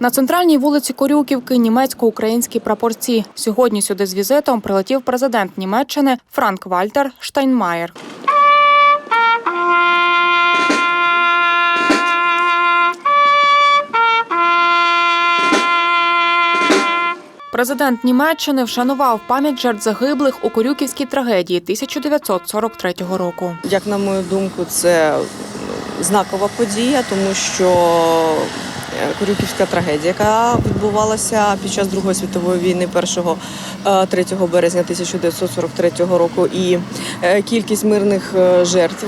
На центральній вулиці Корюківки німецько-українські прапорці. Сьогодні сюди з візитом прилетів президент Німеччини Франк Вальтер Штайнмаєр. Президент Німеччини вшанував пам'ять жертв загиблих у Корюківській трагедії 1943 року. Як на мою думку, це знакова подія, тому що е, Корюківська трагедія, яка відбувалася під час Другої світової війни 1-3 березня 1943 року, і е, кількість мирних е, жертв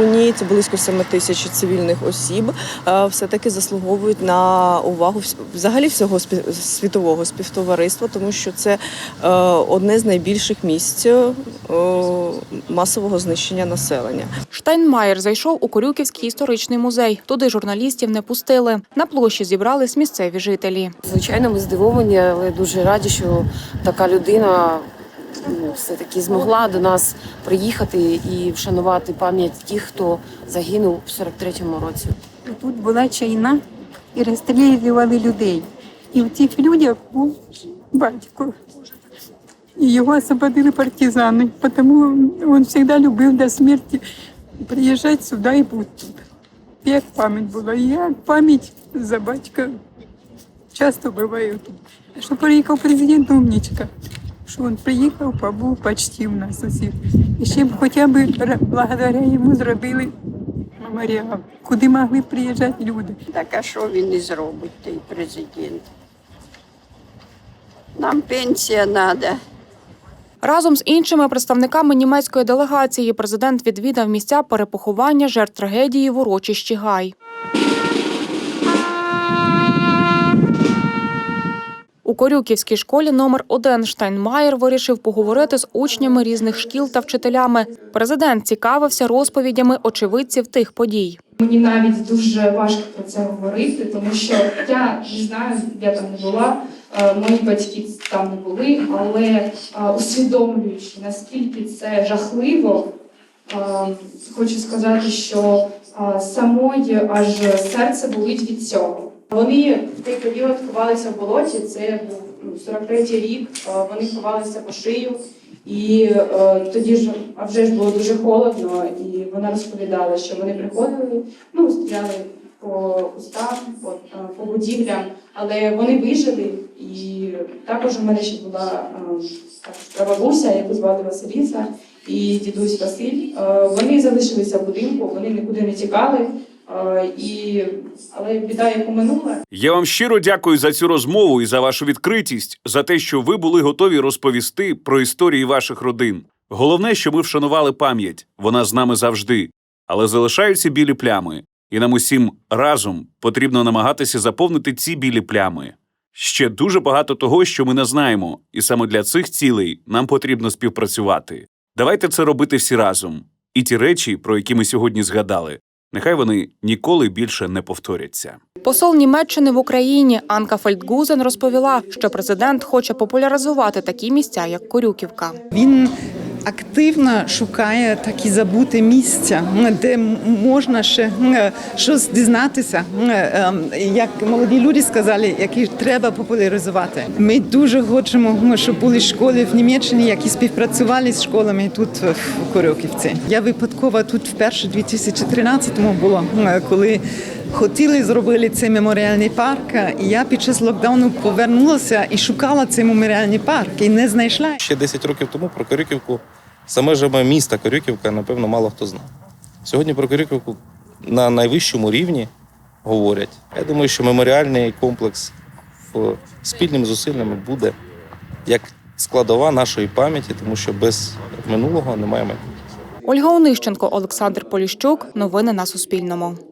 у ній це близько 7 тисяч цивільних осіб, е, все-таки заслуговують на увагу взагалі всього світового співтовариства, тому що це е, одне з найбільших місць е, масового знищення населення. Штайнмаєр зайшов у Корюківський історичний музей. Туди журналістів не пустили. На площі зібрались місцеві жителі. Звичайно, ми здивовані, але дуже раді, що така людина ну, все-таки змогла до нас приїхати і вшанувати пам'ять тих, хто загинув в 43-му році. Тут була чайна і розстрілювали людей. І в цих людях був батько. І його освободили партизани, тому він завжди любив до смерті приїжджати сюди і бути тут. Як пам'ять була. І як пам'ять за батька часто. А що приїхав президент умнічка, що він приїхав, побув почти у нас усіх. І ще б хоча б благодаря йому зробили меморіал, куди могли приїжджати люди. Так а що він не зробить, той президент? Нам пенсія треба. Разом з іншими представниками німецької делегації президент відвідав місця перепоховання жертв трагедії в урочищі Гай. Корюківській школі номер 1 Штайнмаєр вирішив поговорити з учнями різних шкіл та вчителями. Президент цікавився розповідями очевидців тих подій. Мені навіть дуже важко про це говорити, тому що я не знаю, я там не була, е, мої батьки там не були, але е, усвідомлюючи, наскільки це жахливо, е, хочу сказати, що самої аж серце болить від цього. Вони в той період ховалися в болоті. Це був ну, 43-й рік. е, Вони ховалися по шию. І е, тоді ж, а вже ж було дуже холодно, і вона розповідала, що вони приходили, ну стріляли по кустам, по, е, по будівлям, але вони вижили. І також у мене ще була прабабуся, яку звати Василіса, і дідусь Василь. Вони залишилися в будинку, вони нікуди не тікали. Е, але біда, яку Я вам щиро дякую за цю розмову і за вашу відкритість, за те, що ви були готові розповісти про історії ваших родин. Головне, що ми вшанували пам'ять, вона з нами завжди, але залишаються білі плями, і нам усім разом потрібно намагатися заповнити ці білі плями. Ще дуже багато того, що ми не знаємо, і саме для цих цілей нам потрібно співпрацювати. Давайте це робити всі разом. І ті речі, про які ми сьогодні згадали, нехай вони ніколи більше не повторяться. Посол Німеччини в Україні Анка Фельдгузен розповіла, що президент хоче популяризувати такі місця, як Корюківка. Він активно шукає такі забуті місця, де можна ще е, щось дізнатися, е, ем, як молоді люди сказали, які треба популяризувати. Ми дуже хочемо, щоб були школи в Німеччині, які співпрацювали з школами тут в Корюківці. Я випадково тут вперше у 2013-му була, е, коли хотіли зробити цей меморіальний парк. І я під час локдауну повернулася і шукала цей меморіальний парк і не знайшла. Ще 10 років тому про Корюківку, за межами міста Корюківка, напевно, мало хто знав. Сьогодні про Корюківку на найвищому рівні говорять. Я думаю, що меморіальний комплекс спільними зусиллями буде як складова нашої пам'яті, тому що без минулого немає майбутнього. Ольга Онищенко, Олександр Поліщук. Новини на Суспільному.